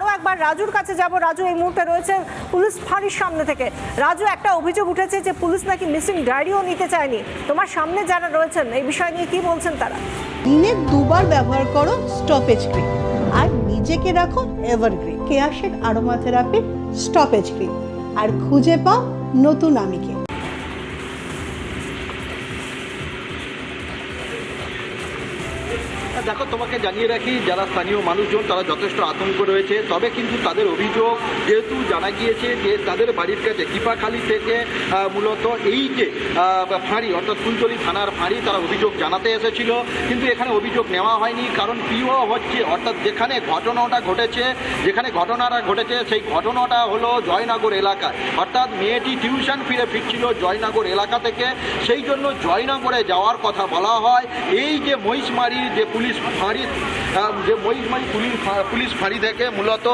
আরও একবার রাজুর কাছে যাব। রাজু এই মুহূর্তে রয়েছে পুলিশ ফাঁড়ির সামনে থেকে। রাজু, একটা অভিযোগ উঠেছে যে পুলিশ নাকি মিসিং ডায়েরিও নিতে চায়নি। তোমার সামনে যারা রয়েছেন, এই বিষয় নিয়ে কি বলছেন তারা? দিনে দুবার ব্যবহার করো স্টপেজ ক্রিম আর নিজেকে রাখো evergreen কেয়াশেক aroma therapy stop age cream আর খুঁজে পাও নতুন আমিকে। দেখো, তোমাকে জানিয়ে রাখি, যারা স্থানীয় মানুষজন, তারা যথেষ্ট আতঙ্ক রয়েছে। তবে কিন্তু তাদের অভিযোগ যেহেতু জানা গিয়েছে যে তাদের বাড়ির কাছে কিপাখালি থেকে মূলত এই যে ফাঁড়ি, অর্থাৎ কুলতলি থানার ফাঁড়ি, তারা অভিযোগ জানাতে এসেছিল। কিন্তু এখানে অভিযোগ নেওয়া হয়নি, কারণ পিও হচ্ছে, অর্থাৎ যেখানে ঘটনাটা ঘটেছে, যেখানে ঘটনাটা ঘটেছে, সেই ঘটনাটা হলো জয়নগর এলাকায়। অর্থাৎ মেয়েটি টিউশন ফিরে ফিরছিল জয়নগর এলাকা থেকে। সেই জন্য জয়নগরে যাওয়ার কথা বলা হয়। এই যে মহিষমারি যে পুলিশ ফাঁড়ি আহ, যে মহিষমারি পুলিশ পুলিশ ফাঁড়ি থেকে মূলত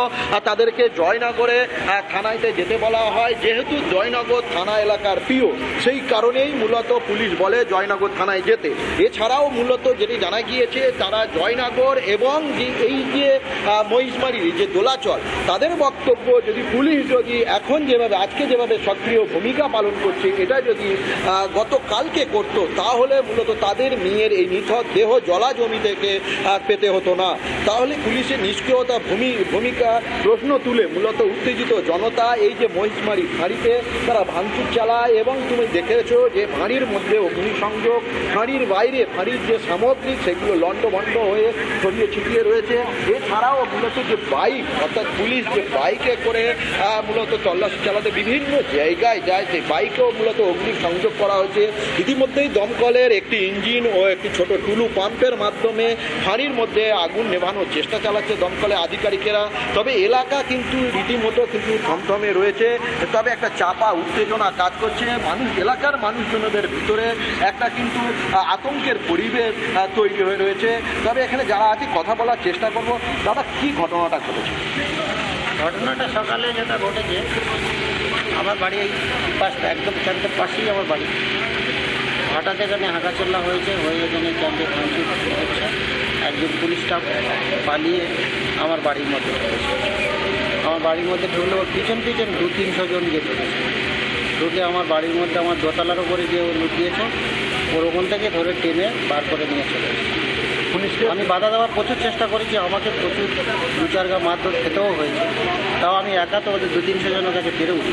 তাদেরকে জয়নগরে থানাইতে যেতে বলা হয়। যেহেতু জয়নগর থানা এলাকার পিও, সেই কারণেই মূলত পুলিশ বলে জয়নগর থানায় যেতে। এছাড়াও মূলত যেটি জানা গিয়েছে, তারা জয়নগর এবং যে এই যে মহিষমারির যে দোলাচল, তাদের বক্তব্য যদি পুলিশ যদি এখন যেভাবে, আজকে যেভাবে সক্রিয় ভূমিকা পালন করছে, এটা যদি গতকালকে করতো, তাহলে মূলত তাদের মেয়ের এই নিথর দেহ জলা জমি থেকে পেতে হতো। না। তাহলে পুলিশের নিষ্ক্রিয়তা ভূমি, ভূমিকা প্রশ্ন তুলে মূলত উত্তেজিত জনতা এই যে মহিষমারি ফাঁড়িতে তারা ভাঙচুর চালায় এবং তুমি দেখেছ যে ফাঁড়ির মধ্যে অগ্নিসংযোগ ফাঁড়ির বাইরে ফাঁড়ির যে সামগ্রী, সেগুলো লণ্ডভণ্ড হয়ে ছড়িয়ে ছিটিয়ে রয়েছে। এছাড়াও মূলত যে বাইক, অর্থাৎ পুলিশ যে বাইকে করে মূলত তল্লাশি চালাতে বিভিন্ন জায়গায় যায়, সেই বাইকেও মূলত অগ্নি সংযোগ করা হয়েছে। ইতিমধ্যেই দমকলের একটি ইঞ্জিন ও একটি ছোট টুলু পাম্পের মাধ্যমে ফাঁড়ির মধ্যে আগুন নেভানোর চেষ্টা চালাচ্ছে দমকলের আধিকারিকেরা। তবে এলাকা কিন্তু রীতিমতো কিন্তু থমথমে রয়েছে। তবে একটা চাপা উত্তেজনা কাজ করছে। মানুষ, এলাকার মানুষজনদের ভিতরে একটা কিন্তু আতঙ্কের পরিবেশ তৈরি হয়ে রয়েছে। তবে এখানে যারা আছে, কথা বলার চেষ্টা করব। দাদা, কি ঘটনাটা ঘটেছে। ঘটনাটা সকালে যেটা ঘটেছে, আমার বাড়ি এই পাশটা একদম ক্যাম্পের পাশেই আমার বাড়ি। হঠাৎ এখানে হাঁকাচল্লা হয়েছে, হয়ে এখানে ক্যাম্পে ভাঙচুর হচ্ছে। একজন পুলিশ স্টাফ পালিয়ে আমার বাড়ির মধ্যে আমার বাড়ির মধ্যে ঢুকলে পিছন পিছন দু তিনশো জন গিয়ে ঢুকেছে। ঢুকে আমার বাড়ির মধ্যে আমার দোতলার উপরে গিয়ে লুকিয়েছে, ওর ওখান থেকে ধরে টেনে বার করে নিয়ে চলে পুলিশকে আমি বাধা দেওয়ার প্রচুর চেষ্টা করেছি আমাকে প্রচুর দু চার গা মারধর খেতেও হয়েছে। তাও আমি একা তো ওদের দু তিনশো জনের কাছে পেরে উঠি।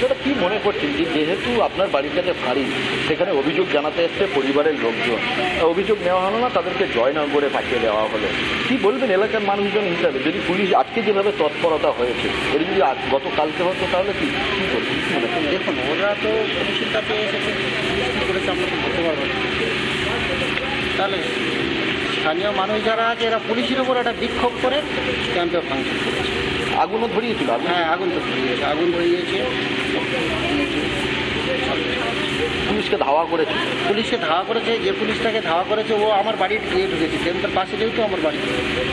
দাদা কি মনে করছেন? যে যেহেতু আপনার বাড়ির কাছে ফাঁড়ি সেখানে অভিযোগ জানাতে এসছে পরিবারের লোকজন। অভিযোগ নেওয়া হলো না তাদেরকে জয়নগরে পাঠিয়ে দেওয়া হলো। কি বলবেন এলাকার মানুষজন হিসাবে? যদি পুলিশ আজকে যেভাবে তৎপরতা হয়েছে এটা যদি গতকালকে হতো তাহলে কি কি করবেন? দেখুন ওরা তো পুলিশের কাছে এসেছে পুলিশ কী করেছে আমরা বলতে পারব না। তাহলে স্থানীয় মানুষ যারা আছে এরা পুলিশের উপর একটা বিক্ষোভ করে ক্যাম্পে ফাংশন করেছে আগুনও ধরিয়েছিল হ্যাঁ আগুন তো ধরিয়েছে আগুন ধরিয়েছে। পুলিশকে ধাওয়া করেছে? পুলিশকে ধাওয়া করেছে যে পুলিশটাকে ধাওয়া করেছে ও আমার বাড়ির গিয়ে ঢুকেছে ক্যাম্পের পাশে যেহেতু আমার বাড়ি।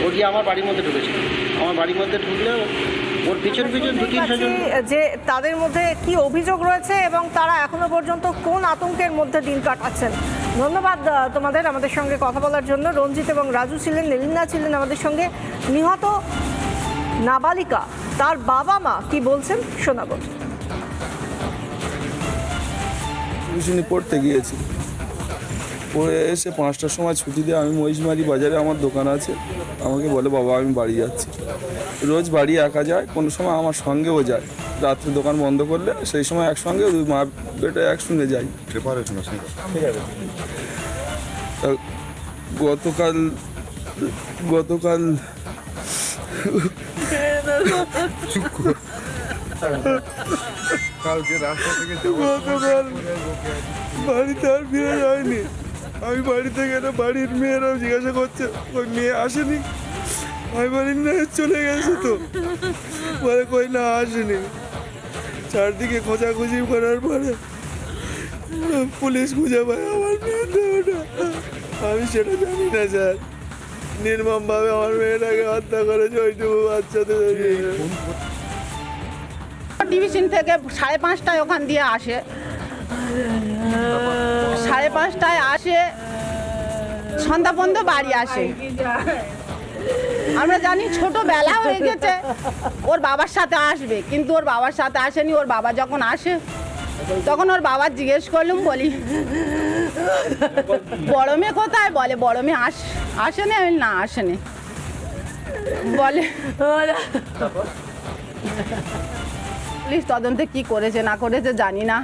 ও গিয়ে আমার বাড়ির মধ্যে ঢুকেছে। আমার বাড়ির মধ্যে ঢুকলে ওর পিছন পিছন দু তিনশো যে তাদের মধ্যে কি অভিযোগ রয়েছে এবং তারা এখনও পর্যন্ত কোন আতঙ্কের মধ্যে দিন কাটাচ্ছেন? ধন্যবাদ তোমাদের আমাদের সঙ্গে কথা বলার জন্য। রঞ্জিত এবং রাজু ছিলেন নীলিন্দা ছিলেন আমাদের সঙ্গে। নিহত নাবালিকা, তার বাবা মা কি বলছেন শোনাবো। টিউশনি পড়তে গিয়েছি। পড়ে এসে পাঁচটার সময় ছুটি দিয়ে আমি মহিষমারি বাজারে আমার দোকান আছে। আমাকে বলে, বাবা, আমি বাড়ি যাচ্ছি। রোজ বাড়ি একা যায়, কোনো সময় আমার সঙ্গেও যায়। রাত্রে দোকান বন্ধ করলে সেই সময় একসঙ্গে দুই মা বেটা একসঙ্গে যাই। ঠিক আছে। গতকাল গতকাল কালকে রাস্তা থেকে গতকাল বাড়িতে আর ফিরে যায়নি। আমি বাড়িতে গেলে বাড়ির মেয়েরাও জিজ্ঞাসা করছে ওই মেয়ে আসেনি? আমি বলি না চলে গেছে তো। বলে কই না আসেনি। চারদিকে খোঁজাখুঁজি করার পরে পুলিশ খুঁজে পায়, আমার মেয়ের দেহটা আমি সেটা জানি না, স্যার। নির্মমভাবে আমার মেয়েটাকে হত্যা করেছে ওইটুকু বাচ্চাদের ডিভিশন থেকে সাড়ে পাঁচটায় ওখান দিয়ে আসে। সাড়ে পাঁচটায় আসে সন্ধ্যা পর্যন্ত বাড়ি আসে। আমরা জানি ছোট বেলা হয়ে গেছে। ওর বাবার সাথে আসবে কিন্তু ওর বাবার সাথে আসেনি। ওর বাবা যখন আসে তখন ওর বাবা জিজ্ঞেস করলুম বলি বড় মেয়ে কোথায়? বলে বড় মেয়ে আস আসেনি। আমি না আসেনি। বলে পুলিশ তদন্তে কি করেছে না করেছে জানি না।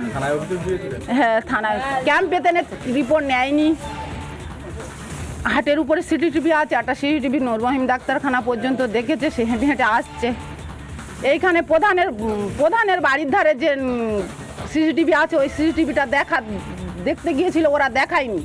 হ্যাঁ থানায়। ক্যাম্প পেতে রিপোর্ট নেয়নি। হাটের উপরে সিটিটিভি আছে একটা সিটিভি নরমহিম ডাক্তারখানা পর্যন্ত দেখেছে, সে হেঁটে হেঁটে আসছে। এইখানে প্রধানের প্রধানের বাড়ির ধারে যে সিসিটিভি আছে, ওই সিসিটিভিটা দেখা, দেখতে গিয়েছিল, ওরা দেখায়নি।